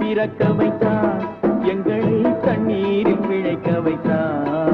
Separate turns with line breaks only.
பிறக்க வைத்தான் எங்களை தண்ணீரில் பிழைக்க வைத்தான்